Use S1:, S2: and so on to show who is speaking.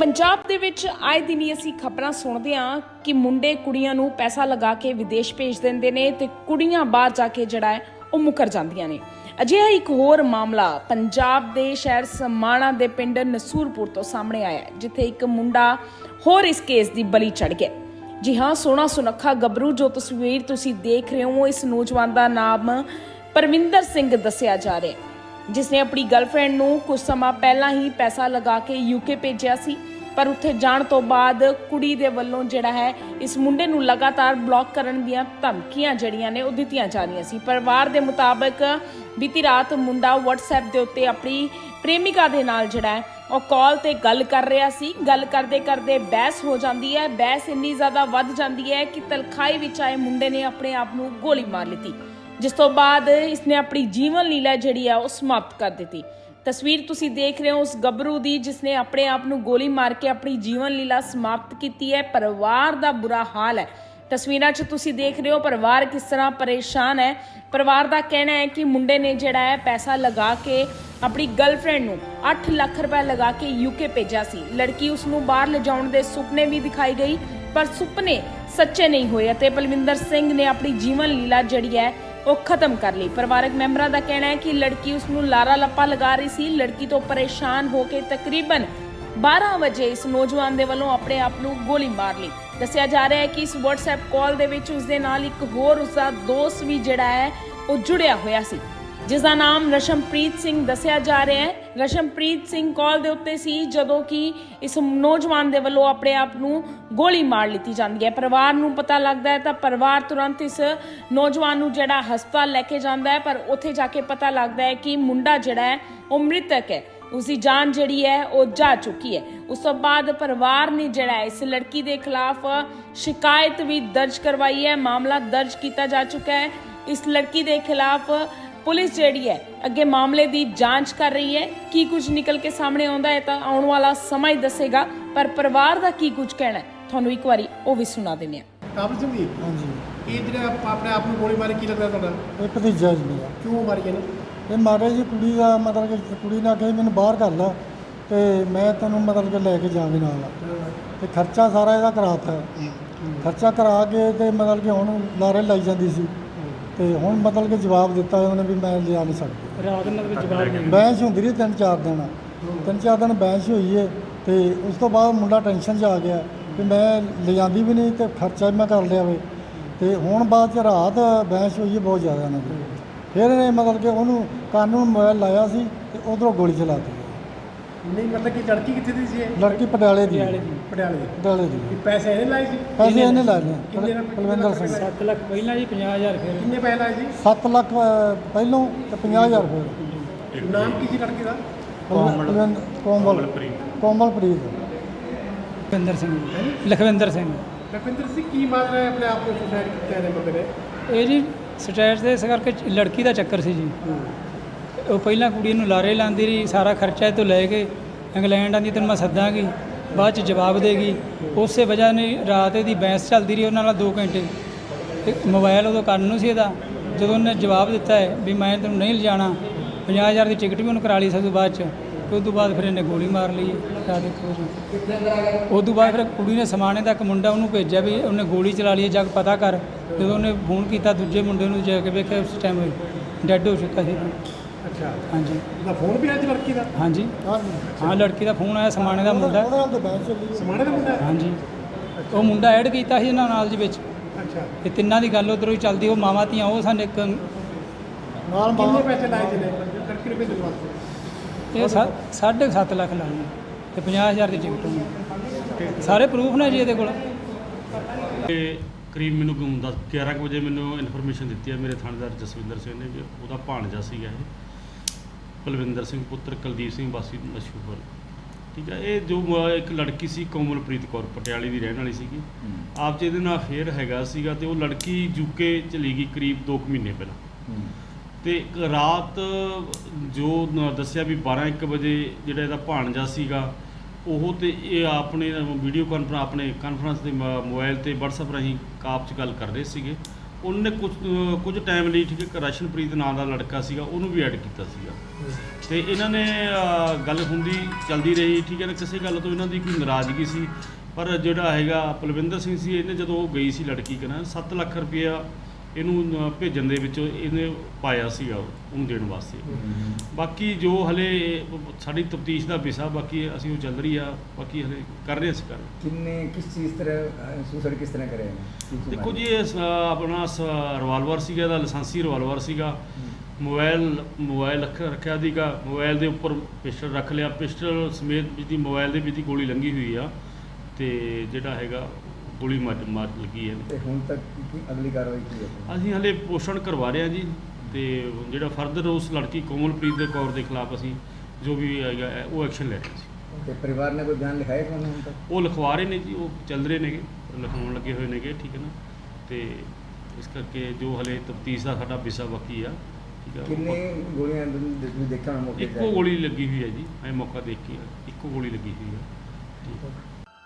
S1: ਪੰਜਾਬ ਦੇ ਵਿੱਚ ਆਏ ਦਿਨ ਹੀ ਅਸੀਂ ਖਬਰਾਂ ਸੁਣਦੇ ਹਾਂ ਕਿ ਮੁੰਡੇ ਕੁੜੀਆਂ ਨੂੰ ਪੈਸਾ ਲਗਾ ਕੇ ਵਿਦੇਸ਼ ਭੇਜ ਦਿੰਦੇ ਨੇ ਤੇ ਕੁੜੀਆਂ ਬਾਹਰ ਜਾ ਕੇ ਜਿਹੜਾ ਹੈ ਉਹ ਮੁਕਰ ਜਾਂਦੀਆਂ ਨੇ। ਅਜਿਹਾ ਇੱਕ ਹੋਰ ਮਾਮਲਾ ਪੰਜਾਬ ਦੇ ਸ਼ਹਿਰ ਸਮਾਣਾ ਦੇ ਪਿੰਡ ਨਸੂਰਪੁਰ ਤੋਂ ਸਾਹਮਣੇ ਆਇਆ ਜਿੱਥੇ ਇੱਕ ਮੁੰਡਾ ਹੋਰ ਇਸ ਕੇਸ ਦੀ ਬਲੀ ਚੜ ਗਿਆ ਜੀ ਹਾਂ, ਸੋਹਣਾ ਸੁਨੱਖਾ ਗੱਭਰੂ, ਜੋ ਤਸਵੀਰ ਤੁਸੀਂ ਦੇਖ ਰਹੇ ਹੋ, ਇਸ ਨੌਜਵਾਨ ਦਾ ਨਾਮ ਪਰਵਿੰਦਰ ਸਿੰਘ ਦੱਸਿਆ ਜਾ ਰਿਹਾ ਹੈ। ਜਿਸ ਨੇ ਆਪਣੀ ਗਰਲਫ੍ਰੈਂਡ ਨੂੰ ਕੁਝ ਸਮਾਂ ਪਹਿਲਾਂ ਹੀ ਪੈਸਾ ਲਗਾ ਕੇ ਯੂਕੇ ਭੇਜਿਆ ਸੀ, ਪਰ ਉੱਥੇ ਜਾਣ ਤੋਂ ਬਾਅਦ ਕੁੜੀ ਦੇ ਵੱਲੋਂ ਜਿਹੜਾ ਹੈ, ਇਸ ਮੁੰਡੇ ਨੂੰ ਲਗਾਤਾਰ ਬਲੌਕ ਕਰਨ ਦੀਆਂ ਧਮਕੀਆਂ ਜਿਹੜੀਆਂ ਨੇ ਉਹ ਦਿੱਤੀਆਂ ਜਾ ਰਹੀਆਂ ਸੀ। ਪਰਿਵਾਰ ਦੇ ਮੁਤਾਬਕ ਬੀਤੀ ਰਾਤ ਮੁੰਡਾ WhatsApp ਦੇ ਉੱਤੇ ਆਪਣੀ ਪ੍ਰੇਮਿਕਾ ਦੇ ਨਾਲ ਜਿਹੜਾ ਹੈ, ਉਹ ਕਾਲ ਤੇ ਗੱਲ ਕਰ ਰਿਹਾ ਸੀ। ਗੱਲ ਕਰਦੇ ਕਰਦੇ ਬਹਿਸ ਹੋ ਜਾਂਦੀ ਹੈ, ਬਹਿਸ ਇੰਨੀ ਜ਼ਿਆਦਾ ਵੱਧ ਜਾਂਦੀ ਹੈ ਕਿ ਤਲਖਾਈ ਵਿੱਚ ਆਏ ਮੁੰਡੇ ਨੇ ਆਪਣੇ ਆਪ ਨੂੰ ਗੋਲੀ ਮਾਰ ਲਈ ਜਿਸ ਤੋਂ ਬਾਅਦ ਇਸਨੇ ਆਪਣੀ ਜੀਵਨ ਲੀਲਾ ਜਿਹੜੀ ਆ ਉਹ ਸਮਾਪਤ ਕਰ ਦਿੱਤੀ। ਤਸਵੀਰ ਤੁਸੀਂ ਦੇਖ ਰਹੇ ਹੋ ਉਸ ਗੱਭਰੂ ਦੀ ਜਿਸਨੇ ਆਪਣੇ ਆਪ ਨੂੰ ਗੋਲੀ ਮਾਰ ਕੇ ਆਪਣੀ ਜੀਵਨ ਲੀਲਾ ਸਮਾਪਤ ਕੀਤੀ ਹੈ। ਪਰਿਵਾਰ ਦਾ ਬੁਰਾ ਹਾਲ ਹੈ। ਤਸਵੀਰਾਂ 'ਚ ਤੁਸੀਂ ਦੇਖ ਰਹੇ ਹੋ ਪਰਿਵਾਰ ਕਿਸ ਤਰ੍ਹਾਂ ਪਰੇਸ਼ਾਨ ਹੈ। ਪਰਿਵਾਰ ਦਾ ਕਹਿਣਾ ਹੈ ਕਿ ਮੁੰਡੇ ਨੇ ਜਿਹੜਾ ਹੈ ਪੈਸਾ ਲਗਾ ਕੇ ਆਪਣੀ ਗਰਲਫ੍ਰੈਂਡ ਨੂੰ 8 ਲੱਖ ਰੁਪਏ ਲਗਾ ਕੇ ਯੂਕੇ ਭੇਜਿਆ ਸੀ। ਲੜਕੀ ਉਸ ਨੂੰ ਬਾਹਰ ਲਿਜਾਉਣ ਦੇ ਸੁਪਨੇ ਵੀ ਦਿਖਾਈ ਗਈ, ਪਰ ਸੁਪਨੇ ਸੱਚੇ ਨਹੀਂ ਹੋਏ ਅਤੇ ਬਲਵਿੰਦਰ ਸਿੰਘ ਨੇ ਆਪਣੀ ਜੀਵਨ ਲੀਲਾ ਜਿਹੜੀ ਹੈ ਉਹ ਖਤਮ ਕਰ ਲਈ। ਪਰਿਵਾਰਕ ਮੈਂਬਰਾਂ ਦਾ ਕਹਿਣਾ ਹੈ ਕਿ ਲੜਕੀ ਉਸ ਨੂੰ ਲਾਰਾ ਲੱਪਾ ਲਗਾ ਰਹੀ ਸੀ। ਲੜਕੀ ਤੋਂ ਪਰੇਸ਼ਾਨ ਹੋ ਕੇ ਤਕਰੀਬਨ 12 ਵਜੇ ਇਸ ਨੌਜਵਾਨ ਦੇ ਵੱਲੋਂ ਆਪਣੇ ਆਪ ਨੂੰ ਗੋਲੀ ਮਾਰ ਲਈ। ਦੱਸਿਆ ਜਾ ਰਿਹਾ ਹੈ ਕਿ ਇਸ WhatsApp ਕਾਲ ਦੇ ਵਿੱਚ ਉਸ ਦੇ ਨਾਲ ਇੱਕ ਹੋਰ ਉਸ ਦਾ ਦੋਸਤ ਵੀ ਜਿਹੜਾ ਹੈ, ਉਹ ਜੁੜਿਆ ਹੋਇਆ ਸੀ। ਜਿਸ ਦਾ ਨਾਮ ਰਸ਼ਮਪ੍ਰੀਤ ਸਿੰਘ ਦੱਸਿਆ ਜਾ ਰਿਹਾ ਹੈ। ਰਸ਼ਮਪ੍ਰੀਤ ਸਿੰਘ ਕਾਲ ਦੇ ਉੱਤੇ ਸੀ ਜਦੋਂ ਕਿ ਇਸ ਨੌਜਵਾਨ ਦੇ ਵੱਲੋਂ ਆਪਣੇ ਆਪ ਨੂੰ ਗੋਲੀ ਮਾਰ ਲਿੱਤੀ ਜਾਂਦੀ ਹੈ। ਪਰਿਵਾਰ ਨੂੰ ਪਤਾ ਲੱਗਦਾ ਹੈ ਤਾਂ ਪਰਿਵਾਰ ਤੁਰੰਤ ਇਸ ਨੌਜਵਾਨ ਨੂੰ ਜਿਹੜਾ ਹਸਪਤਾਲ ਲੈ ਕੇ ਜਾਂਦਾ ਹੈ, ਪਰ ਉੱਥੇ ਜਾ ਕੇ ਪਤਾ ਲੱਗਦਾ ਹੈ ਕਿ ਮੁੰਡਾ ਜਿਹੜਾ ਹੈ, ਉਹ ਮ੍ਰਿਤਕ ਹੈ। ਉਸਦੀ ਜਾਨ ਜਿਹੜੀ ਹੈ, ਉਹ ਜਾ ਚੁੱਕੀ ਹੈ। ਉਸ ਤੋਂ ਬਾਅਦ ਪਰਿਵਾਰ ਨੇ ਜਿਹੜਾ ਇਸ ਲੜਕੀ ਦੇ ਖਿਲਾਫ ਸ਼ਿਕਾਇਤ ਵੀ ਦਰਜ ਕਰਵਾਈ ਹੈ। ਮਾਮਲਾ ਦਰਜ ਕੀਤਾ ਜਾ ਚੁੱਕਾ ਹੈ। ਇਸ ਲੜਕੀ ਦੇ ਖਿਲਾਫ ਪੁਲਿਸ ਜਿਹੜੀ ਹੈ ਅੱਗੇ ਮਾਮਲੇ ਦੀ ਜਾਂਚ ਕਰ ਰਹੀ ਹੈ। ਕੀ ਕੁਝ ਨਿਕਲ ਕੇ ਸਾਹਮਣੇ ਆਉਂਦਾ ਹੈ ਤਾਂ ਆਉਣ ਵਾਲਾ ਸਮਾਂ ਹੀ ਦੱਸੇਗਾ। ਪਰ ਪਰਿਵਾਰ ਦਾ ਕੀ ਕੁਝ ਕਹਿਣਾ ਹੈ ਤੁਹਾਨੂੰ ਇੱਕ ਵਾਰੀ ਉਹ ਵੀ ਸੁਣਾ ਦਿੰਦੇ ਹਾਂ।
S2: ਕਾਬਲ ਸਿੰਘ ਜੀ
S3: ਹਾਂਜੀ।
S2: ਇਹ ਜਿਹੜਾ ਆਪ- ਆਪਣੇ ਆਪ ਨੂੰ ਗੋਲੀ ਮਾਰੀ ਕੀ ਲੱਗਦਾ ਤੁਹਾਡਾ?
S3: ਇਹ ਭਤੀਜਾ ਜੀ। ਮੇਰਾ
S2: ਕਿਉਂ ਮਾਰੀ ਇਹਨੂੰ?
S3: ਇਹ ਮਾਰੇ ਜੀ ਕੁੜੀ ਦਾ ਮਤਲਬ ਕਿ ਕੁੜੀ ਨੇ ਕਹੀ ਮੈਨੂੰ ਬਾਹਰ ਕਰ ਲਾ ਤੇ ਮੈਂ ਤੈਨੂੰ ਮਤਲਬ ਕਿ ਲੈ ਕੇ ਜਾਵਾਂਗੀ ਨਾਲ। ਤੇ ਖਰਚਾ ਸਾਰਾ ਇਹਦਾ ਕਰਾਤਾ। ਹੈ। ਖਰਚਾ ਕਰਾ ਕੇ ਤੇ ਮਤਲਬ ਕਿ ਹੁਣ ਲਾਰੇ ਲਾਈ ਜਾਂਦੀ ਸੀ। ਤੇ ਹੁਣ ਮਤਲਬ ਕਿ ਜਵਾਬ ਦਿੱਤਾ ਉਹਨੇ ਵੀ ਮੈਂ ਲਿਆ ਨਹੀਂ ਸਕਦੀ।
S4: ਰਾਤ ਨਾਲ ਵੀ ਜਵਾਬ ਨਹੀਂ
S3: ਬੈਂਚ ਹੁੰਦੀ ਰਹੀ ਤਿੰਨ ਚਾਰ ਦਿਨ। ਤਿੰਨ ਚਾਰ ਦਿਨ ਬੈਂਚ ਹੋਈ ਏ ਤੇ ਉਸ ਤੋਂ ਬਾਅਦ ਮੁੰਡਾ ਟੈਨਸ਼ਨ 'ਚ ਆ ਗਿਆ ਕਿ ਮੈਂ ਲਿਜਾਂਦੀ ਵੀ ਨਹੀਂ ਤੇ ਖਰਚਾ ਵੀ ਮੈਂ ਕਰ ਲਿਆ ਵੇ। ਤੇ ਹੁਣ ਬਾਅਦ ਚ ਰਾਤ ਬੈਂਚ ਹੋਈ ਏ ਬਹੁਤ ਜ਼ਿਆਦਾ ਇਹਨਾਂ ਦੀ। ਫਿਰ ਇਹਨੇ ਮਤਲਬ ਕਿ ਉਹਨੂੰ ਕਾਨੂੰਨ ਮੋਬਾਈਲ ਲਾਇਆ ਸੀ ਤੇ ਉਧਰੋਂ ਗੋਲੀ ਚਲਾਤੀ
S2: ਨਹੀਂ ਮਤਲਬ ਕਿ ਲੜਕੀ ਕਿੱਥੇ ਦੀ ਸੀ ਇਹ?
S3: ਲੜਕੀ ਪਟਿਆਲੇ ਦੀ
S4: ਪਟਿਆਲੇ ਦੀ।
S2: ਪਟਿਆਲੇ ਦੀ।
S3: ਪਟਿਆਲੇ ਦੀ।
S2: ਇਹ ਪੈਸੇ ਇਹਨੇ ਲਾਏ ਸੀ?
S3: ਪੈਸੇ ਇਹਨੇ ਲਾਏ ਨੇ?
S2: ਕਿੰਨੇ ਰੁਪਏ-
S3: ਕੁਲਵਿੰਦਰ ਸਿੰਘ।
S4: 7 ਲੱਖ ਪਹਿਲਾਂ ਜੀ 50000 ਫਿਰ।
S2: ਕਿੰਨੇ ਪੈਸੇ ਲਾਏ ਸੀ?
S3: 7 ਲੱਖ ਅ, ਪਹਿਲੋਂ ਤੇ 50000 ਫਿਰ।
S2: ਨਾਮ ਕੀ ਸੀ ਲੜਕੀ ਦਾ?
S3: ਕੁਲਵਿੰਦਰ ਕੋਮਲ ਕੋਮਲਪ੍ਰੀਤ।
S4: ਲਖਵਿੰਦਰ ਸਿੰਘ ਲਖਵਿੰਦਰ ਸਿੰਘ।
S2: ਲਖਵਿੰਦਰ ਸਿੰਘ ਕੀ ਮੰਗ ਰਿਹਾ ਆਪਣੇ ਆਪ ਨੂੰ ਸੁਸਾਇਡ ਕੀਤਾ ਨੇ ਬੰਦੇ ਨੇ?
S4: ਇਹ ਜੀ ਸਟੇਟ ਦੇ ਇਸ ਕਰਕੇ ਲੜਕੀ ਦਾ ਚੱਕਰ ਸੀ ਜੀ। ਉਹ ਪਹਿਲਾਂ ਕੁੜੀ ਨੂੰ ਲਾਰੇ ਲਾਉਂਦੀ ਰਹੀ ਸਾਰਾ ਖਰਚਾ ਇਹ ਤੋਂ ਲੈ ਕੇ ਇੰਗਲੈਂਡ ਆਂਦੀ ਤੈਨੂੰ ਮੈਂ ਸੱਦਾਂਗੀ। ਬਾਅਦ ਚ ਜਵਾਬ ਦੇਗੀ। ਉਸੇ ਵਜ੍ਹਾ ਨੇ ਰਾਤ ਇਹਦੀ ਬਹਿਸ ਚੱਲਦੀ ਰਹੀ ਉਹਨਾਂ ਨਾਲ 2 ਘੰਟੇ। ਤੇ ਮੋਬਾਈਲ ਉਦੋਂ ਕੰਨ ਨੂੰ ਸੀ ਇਹਦਾ। ਜਦੋਂ ਉਹਨੇ ਜਵਾਬ ਦਿੱਤਾ ਹੈ ਵੀ ਮੈਂ ਤੈਨੂੰ ਨਹੀਂ ਲਿਜਾਣਾ 50000 ਦੀ ਟਿਕਟ ਵੀ ਉਹਨੂੰ ਕਰਾ ਲਈ ਸੀ ਉਦੋਂ ਬਾਅਦ ਚ। ਤੇ ਉਸ ਤੋਂ ਬਾਅਦ ਫਿਰ ਇਹਨੇ ਗੋਲੀ ਮਾਰ ਲਈ। ਆ ਦੇਖੋ ਜੀ। ਉਸ ਤੋਂ ਬਾਅਦ ਫਿਰ ਕੁੜੀ ਨੇ ਸਮਾਣੇ ਦਾ ਇੱਕ ਮੁੰਡਾ ਉਹਨੂੰ ਭੇਜਿਆ ਵੀ ਉਹਨੇ ਗੋਲੀ ਚਲਾ ਲਈ ਹੈ, ਪਤਾ ਕਰ। ਜਦੋਂ ਉਹਨੇ ਫੋਨ ਕੀਤਾ ਦੂਜੇ ਮੁੰਡੇ ਨੂੰ ਜਾ ਕੇ ਵੇਖਿਆ ਉਸ ਟਾਈਮ ਡੈੱਡ ਹੋ ਚੁੱਕਾ ਸੀ।
S2: ਅੱਛਾ।
S4: ਹਾਂਜੀ।
S2: ਉਹਦਾ ਫੋਨ ਵੀ ਅੱਜ ਲੜਕੀ ਦਾ?
S4: ਹਾਂਜੀ। ਹਾਂ ਲੜਕੀ ਦਾ ਫੋਨ ਆਇਆ ਸਮਾਣੇ ਦਾ ਮੁੰਡਾ।
S3: ਉਹਦੇ ਨਾਲ ਤੇ ਬੈਂਚ ਚੱਲੀ
S2: ਸਮਾਣੇ ਦਾ ਮੁੰਡਾ? ਹੈ?
S4: ਹਾਂਜੀ ਉਹ ਮੁੰਡਾ ਐਡ ਕੀਤਾ ਸੀ ਇਹਨਾਂ ਨਾਲ ਦੇ ਵਿੱਚ।
S2: ਅੱਛਾ।
S4: ਤੇ ਤਿੰਨਾਂ ਦੀ ਗੱਲ ਉਧਰੋਂ ਹੀ ਚੱਲਦੀ ਉਹ ਮਾਵਾਂ ਧੀਆਂ ਉਹ ਸਾਡੇ ਇੱਕ
S3: ਨਾਲ
S2: ਕਿੰਨੇ ਪੈਸੇ ਲਾਏ ਜਿਹਨੇ? ਲੜਕੀ ਨੂੰ ਭੇਜਣ ਵਾਸਤੇ
S4: ਇਹ ਸਾ- ਸਾਢੇ ਕੁ ਸੱਤ ਲੱਖ ਲਾਉਣੀ ਤੇ 50000 ਦੀ ਟਿਕਟ ਹੋਣੀ। ਸਾਰੇ ਪ੍ਰੂਫ ਨੇ ਜੀ ਇਹਦੇ ਕੋਲ।
S5: ਤੇ ਕਰੀਬ ਮੈਨੂੰ ਗੁੰਮ ਦਸ 11 ਕੁ ਵਜੇ ਮੈਨੂੰ ਇਨਫੋਰਮੇਸ਼ਨ ਦਿੱਤੀ ਹੈ ਮੇਰੇ ਥਾਣੇਦਾਰ ਜਸਵਿੰਦਰ ਸਿੰਘ ਨੇ ਵੀ ਉਹਦਾ ਭਾਣਜਾ ਸੀਗਾ ਇਹ। ਕੁਲਵਿੰਦਰ ਸਿੰਘ ਪੁੱਤਰ ਕੁਲਦੀਪ ਸਿੰਘ ਵਾਸੀ ਮਸ਼ਹੂਰ। ਠੀਕ ਹੈ ਇਹ ਜੋ ਇੱਕ ਲੜਕੀ ਸੀ ਕੋਮਲਪ੍ਰੀਤ ਕੌਰ ਪਟਿਆਲੇ ਦੀ ਰਹਿਣ ਵਾਲੀ ਸੀਗੀ। ਆਪ ਚ ਇਹਦੇ ਨਾਲ ਅਫੇਅਰ ਹੈਗਾ ਸੀਗਾ ਤੇ ਉਹ ਲੜਕੀ ਯੂਕੇ ਚਲੀ ਗਈ ਕਰੀਬ 2 ਮਹੀਨੇ ਪਹਿਲਾਂ। ਤੇ ਇੱਕ ਰਾਤ ਜੋ ਦੱਸਿਆ ਵੀ 12 1 ਵਜੇ ਜਿਹੜਾ ਇਹਦਾ ਭਾਣਜਾ ਸੀਗਾ ਉਹ ਤੇ ਇਹ ਆਪਣੇ ਵੀਡੀਓ ਕਾਨਫਰੰਸ ਆਪਣੇ ਕਾਨਫਰੰਸ ਦੇ ਮੋਬਾਈਲ ਤੇ WhatsApp ਰਾਹੀਂ ਕਾਪ 'ਚ ਗੱਲ ਕਰ ਰਹੇ ਸੀਗੇ। ਉਹਨੇ ਕੁਝ ਕੁਝ ਟਾਈਮ ਲਈ ਠੀਕ ਹੈ ਇੱਕ ਰਸ਼ਨਪ੍ਰੀਤ ਨਾਂ ਦਾ ਲੜਕਾ ਸੀਗਾ ਉਹਨੂੰ ਵੀ ਐਡ ਕੀਤਾ ਸੀਗਾ। ਤੇ ਇਹਨਾਂ ਨੇ ਅਹ, ਗੱਲ ਹੁੰਦੀ ਚੱਲਦੀ ਰਹੀ ਠੀਕ ਹੈ ਨਾ ਕਿਸੇ ਗੱਲ ਤੋਂ ਇਹਨਾਂ ਦੀ ਕੋਈ ਨਾਰਾਜ਼ਗੀ ਸੀ। ਪਰ ਜਿਹੜਾ ਹੈਗਾ ਪਲਵਿੰਦਰ ਸਿੰਘ ਸੀ ਇਹਨੇ ਜਦੋਂ ਉਹ ਗਈ ਸੀ ਲੜਕੀ ਕਨਾ 7 ਲੱਖ ਰੁਪਇਆ ਇਹਨੂੰ ਭੇਜਣ ਦੇ ਵਿੱਚ ਇਹਨੇ ਪਾਇਆ ਸੀਗਾ ਉਹਨੂੰ ਦੇਣ ਵਾਸਤੇ। ਬਾਕੀ ਜੋ ਹਲੇ ਸਾਡੀ ਤਫਤੀਸ਼ ਦਾ ਵਿਸ਼ਾ ਬਾਕੀ ਅਸੀਂ ਉਹ ਚੱਲ ਰਹੀ ਆ ਬਾਕੀ ਹਲੇ ਕਰ ਰਹੇ ਸੀ ਕਰ
S6: ਕਿੰਨੇ ਕਿਸ ਚੀਜ਼ ਤਰ੍ਹਾਂ ਸੁਸੜ ਕਿਸ ਤਰ੍ਹਾਂ ਕਰਿਆ
S5: ਦੇਖੋ ਜੀ ਇਹ ਆਪਣਾ ਰਿਵਾਲਵਰ ਸੀਗਾ ਦਾ ਲਾਇਸੈਂਸੀ ਰਿਵਾਲਵਰ ਸੀਗਾ। ਮੋਬਾਈਲ ਮੋਬਾਈਲ ਰੱਖਿਆ ਦੀਗਾ ਮੋਬਾਈਲ ਦੇ ਉੱਪਰ ਪਿਸਟਲ ਰੱਖ ਲਿਆ। ਪਿਸਟਲ ਸਮੇਤ ਜਿਹਦੀ ਮੋਬਾਈਲ ਦੇ ਵਿੱਚ ਦੀ ਗੋਲੀ ਲੰਗੀ ਹੋਈ ਆ। ਤੇ ਜਿਹੜਾ ਹੈਗਾ ਗੋਲੀ ਮਾਰ ਮਾਰ ਲੱਗੀ ਹੈ।
S6: ਤੇ ਹੁਣ ਤੱਕ ਕੀ- ਕੀ ਅਗਲੀ ਕਾਰਵਾਈ ਕੀ ਹੈ
S5: ਅਸੀਂ ਹਲੇ ਪੋਸ਼ਣ ਕਰਵਾ ਰਹੇ ਹਾਂ ਜੀ ਤੇ ਜਿਹੜਾ ਫਰਦਰ ਉਸ ਲੜਕੀ ਕੋਮਲਪ੍ਰੀਤ ਦੇ ਕੌਰ ਦੇ ਖਿਲਾਫ ਅਸੀਂ ਜੋ ਵੀ ਹੈਗਾ ਹੈ, ਉਹ ਐਕਸ਼ਨ ਲੈ ਰਹੇ ਸੀ
S6: ਤੇ ਪਰਿਵਾਰ ਨੇ ਕੋਈ ਬਿਆਨ ਲਿਖਾਇਆ ਤੁਹਾਨੂੰ ਹੁਣ ਤੱਕ?
S5: ਉਹ ਲਿਖਵਾ ਰਹੇ ਨੇ ਜੀ ਉਹ ਚੱਲ ਰਹੇ ਨੇਗੇ ਲਿਖਾਉਣ ਲੱਗੇ ਹੋਏ ਨੇਗੇ ਠੀਕ ਹੈ ਨਾ? ਤੇ ਇਸ ਕਰਕੇ ਜੋ ਹਲੇ ਤਫਤੀਸ਼ ਦਾ ਸਾਡਾ ਵਿਸ਼ਾ ਬਾਕੀ ਆ ਠੀਕ ਆ।
S6: ਕਿੰਨੇ ਗੋਲੀਆਂ ਤੁਸੀਂ ਦੇਖਿਆ ਹੋਣਾ ਮੌਕੇ ਤੇ?
S5: ਇੱਕੋ ਗੋਲੀ ਲੱਗੀ ਹੋਈ ਹੈ ਜੀ ਮੈਂ ਮੌਕਾ ਦੇਖ ਕੇ ਆਇਆ। ਇੱਕੋ ਗੋਲੀ ਲੱਗੀ ਹੋਈ ਹੈ। ਠੀਕ ਹੈ।